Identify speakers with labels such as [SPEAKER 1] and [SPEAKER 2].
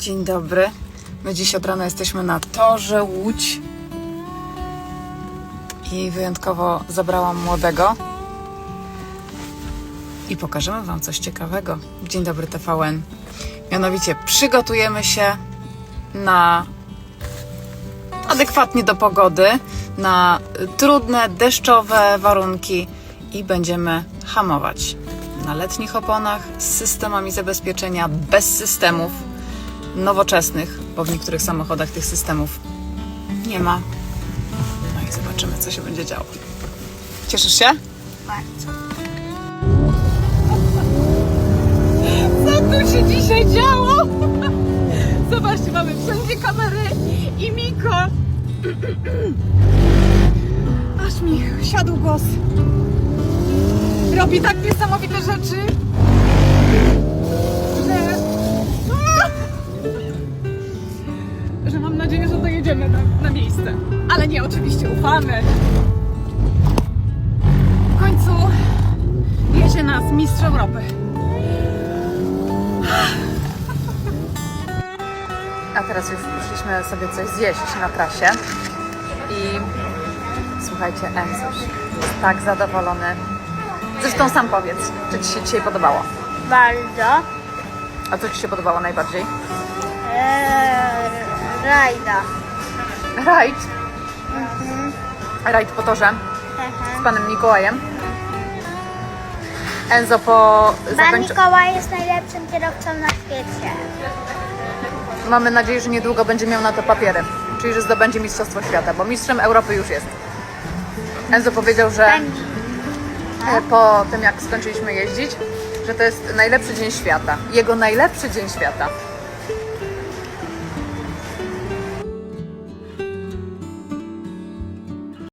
[SPEAKER 1] Dzień dobry. My dziś od rana jesteśmy na torze Łódź. I wyjątkowo zabrałam młodego. I pokażemy Wam coś ciekawego. Dzień dobry TVN. Mianowicie przygotujemy się na adekwatnie do pogody, na trudne, deszczowe warunki i będziemy hamować na letnich oponach z systemami zabezpieczenia, bez systemów nowoczesnych, bo w niektórych samochodach tych systemów nie ma. No i zobaczymy, co się będzie działo. Cieszysz się?
[SPEAKER 2] Bardzo.
[SPEAKER 1] Co tu się dzisiaj działo? Zobaczcie, mamy wszędzie kamery i Miko. Aż mi siadł głos. Robi tak niesamowite rzeczy, dojedziemy na, na miejsce. Ale nie, oczywiście ufamy. W końcu jedzie nas mistrz Europy. A teraz już poszliśmy sobie coś zjeść na trasie i słuchajcie, Enzuś jest tak zadowolony. Zresztą sam powiedz, czy Ci się dzisiaj podobało?
[SPEAKER 2] Bardzo.
[SPEAKER 1] A co Ci się podobało najbardziej?
[SPEAKER 2] Eee, rajda.
[SPEAKER 1] Rajd. Rajd po torze z Panem Mikołajem. Enzo po
[SPEAKER 2] Pan
[SPEAKER 1] zakończeniu...
[SPEAKER 2] Mikołaj jest najlepszym kierowcą na świecie.
[SPEAKER 1] Mamy nadzieję, że niedługo będzie miał na to papiery, czyli że zdobędzie Mistrzostwo Świata, bo mistrzem Europy już jest. Enzo powiedział, że e, po tym jak skończyliśmy jeździć, że to jest najlepszy dzień świata. Jego najlepszy dzień świata.